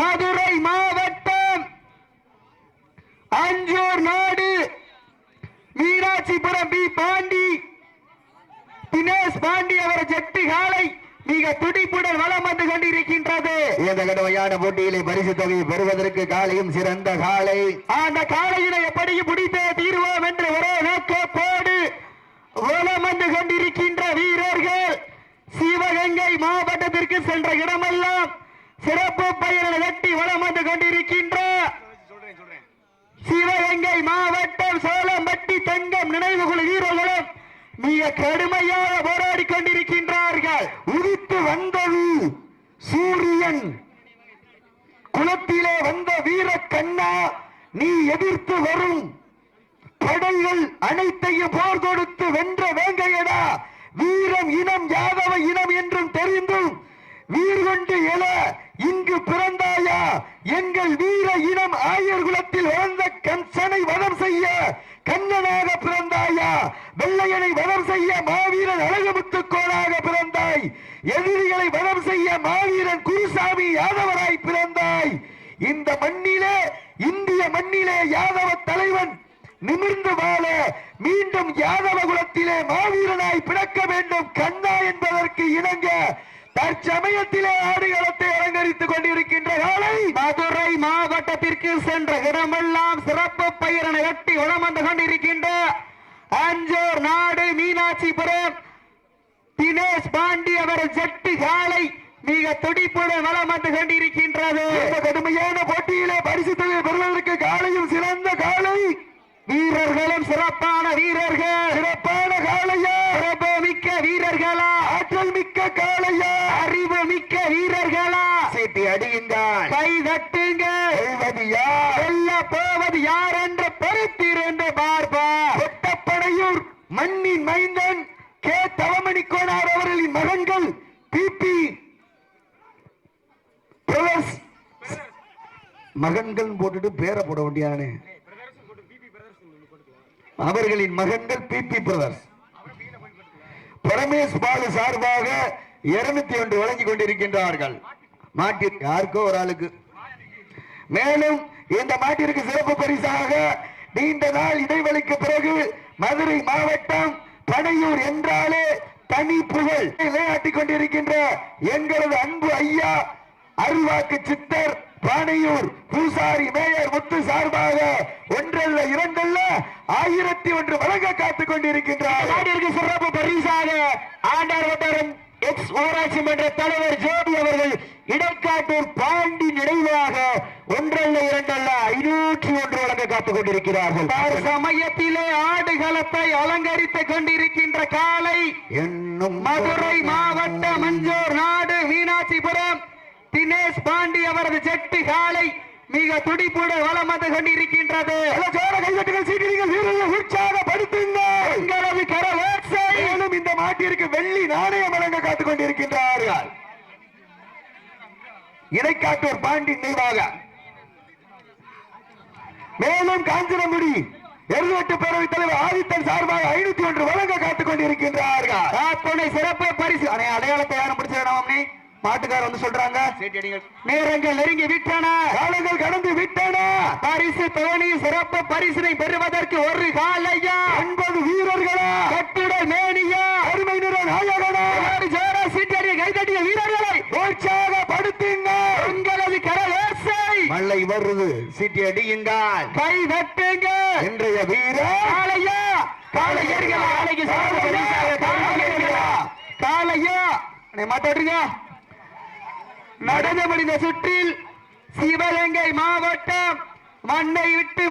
மதுரை மாவட்டம் அஞ்சூர் நாடு. மீனாட்சிபுரம் பி பாண்டி. தினேஷ் பாண்டி அவர் ஜெட்டி காலை மிக துடிப்புடன் வளம் வந்து கொண்டிருக்கின்றது. இந்த கடுமையான போட்டியிலே பரிசு தொகையை பெறுவதற்கு காலையும் சிறந்த காலை அந்த காலையினை எப்படி பிடித்தே தீர்வோம் என்று ஒரே நோக்கத்தோடு வளம் வந்து கொண்டிருக்கின்ற வீரர்கள் சிவகங்கை மாவட்டத்திற்கு சென்ற இடமெல்லாம் சிறப்பு பெயரை வெட்டி வளம் வந்து கொண்டிருக்கின்ற சிவகங்கை மாவட்டம் சோளம்பட்டி தங்கம் நினைவுகுழு வீரர்களும் மிக கடுமையாக போராடி கொண்டிருக்கின்றார்கள். உதித்து வந்தது சூரியன். குளத்திலே வந்த வீர கண்ணா நீ எதிர்த்து வரும். படைகள் அனைத்தையும் போர் கொடுத்து வென்ற வேங்கையடா. வீரம் இனம் யாதவ இனம் என்றும் தெரிந்தும் வீர் கொண்டு எழ எங்கள் வீர இனம் ஆயர் குலத்தில் வாழ்ந்த கம்சனை வதம் செய்ய கண்ணனாக பிறந்தாயா? வெள்ளையனை வதம் செய்ய மாவீரன் அழகுமுத்து கோளாக பிறந்தாய். எதிரிகளை வதம் செய்ய மாவீரன் குருசாமி யாதவராய் பிறந்தாய். இந்த மண்ணிலே இந்திய மண்ணிலே யாதவ தலைவன் நிமிர்ந்து வாழ மீண்டும் யாதவ குலத்திலே மாவீரனாய் பிறக்க வேண்டும். கண்ணா என்பதற்கு இணங்க தற்சமயத்திலே ஆடுகளத்தை கொண்டிருக்கின்ற காலை மதுரை மாவட்டத்திற்கு சென்ற இடமெல்லாம் சிறப்பு பெயரனை வெட்டி வலம் வந்து கொண்டிருக்கின்ற அஞ்சோர் நாடு மீனாட்சிபுரம் தினேஷ் பாண்டி அவர் ஜெட்டு காலை மிக துடிப்புடன் வலம் வந்து கொண்டிருக்கின்றது கடுமையான போட்டியிலே பரிசு தொகை பெறுவதற்கு காலையும் சிறந்த காலை. வீரர்களும் சிறப்பான வீரர்கள். சிறப்பான காளையா சிறப்பு மிக்க வீரர்களா? ஆற்றல் மிக்க மிக்க சீட்டி அடியுங்கள் கை தட்டுங்க. செல்வது யார் வெல்ல போவது யார் என்று பொறுத்திருந்து பார்ப்போம் கொட்டப்படையூர் மண்ணின் மைந்தன் கே. தவமணி கோனார் அவர்களின் மகன்கள் பிபி மகன்கள் போட்டுட்டு பேரை போட வேண்டியானே அவர்களின் மகன்கள் பிபி பிரதர்ஸ். பரமேஷ் பாலு சார்பாக இருநூத்தி ஒன்று வழங்கிக் கொண்டிருக்கின்றார்கள். மாட்டிற்கு யாருக்கோ ஒரு ஆளுக்கு. மேலும் இந்த மாட்டிற்கு சிறப்பு பரிசாக நீண்ட நாள் இடைவெளிக்கு பிறகு மதுரை மாவட்டம் பனையூர் என்றாலே தனி புகழ். விளையாட்டிக் கொண்டிருக்கின்ற எங்களது அன்பு ஐயா அருள்வாக்கு சித்தர் பானையூர் பூசாரி மேயர் முத்து சார்பாக ஒன்றல்ல இரண்டல்ல ஆயிரத்தி ஒன்று வழங்க காத்துக் கொண்டிருக்கின்றார். சிறப்பு பரிசாக ஆண்டார் வட்டாரம் எக்ஸ் ஊராட்சி மன்ற தலைவர் ஜோதி அவர்கள் இடைக்காட்டூர் பாண்டி நினைவாக ஒன்றல்ல இரண்டல்ல ஐநூற்றி ஒன்று வழங்க காத்துக் கொண்டிருக்கிறார்கள். சமயத்திலே ஆடுகளத்தை அலங்கரித்துக் கொண்டிருக்கின்ற காலை என்னும் மதுரை மாவட்டம் மஞ்சூர் நாடு மீனாட்சிபுரம் தினேஷ் பாண்டி அவரது ஜெட்டு காலை மிக துடிப்புடன் வலம் வந்து கொண்டிருக்கின்றது. உற்சாகப்படுத்துங்கள். இந்த மாட்டிற்கு வெள்ளி நாணயம் காத்துக் கொண்டிருக்கின்றார்கள் இடைக்காட்டூர் பாண்டி நினைவாக மேலும் காஞ்சனமுடி எருவட்டு பேரவைத் தலைவர் ஆதித்தன் சார்பாக ஐநூத்தி ஒன்று வழங்க காத்துக் கொண்டிருக்கின்றார்கள் சிறப்பு பரிசு. அடையாளத்தை யாரும் பிடிச்சிடணும் நீ மாட்டுக்காரர் வந்து சொல்றாங்க. நேரங்கள் நெருங்கி விட்டன. காலங்கள் கடந்து விட்டன. பரிசு தோனி சிறப்பு பரிசினை பெறுவதற்கு ஒரு காலையா? ஒன்பது வீரர்களா? கட்டுட வருது. சீட்டி அடியுங்கள். கை தட்டுங்க. இன்றைய வீரர். காளையா. காளை ஏறுகளா காளைக்கு சிறப்பு பரிசாக காளை ஏறுகளா காளையா. அண்ணே, மாட்டாடுங்க. நடந்து முடிந்த சுற்றில் சிவகங்கை மாவட்டம் மண்ணை விட்டு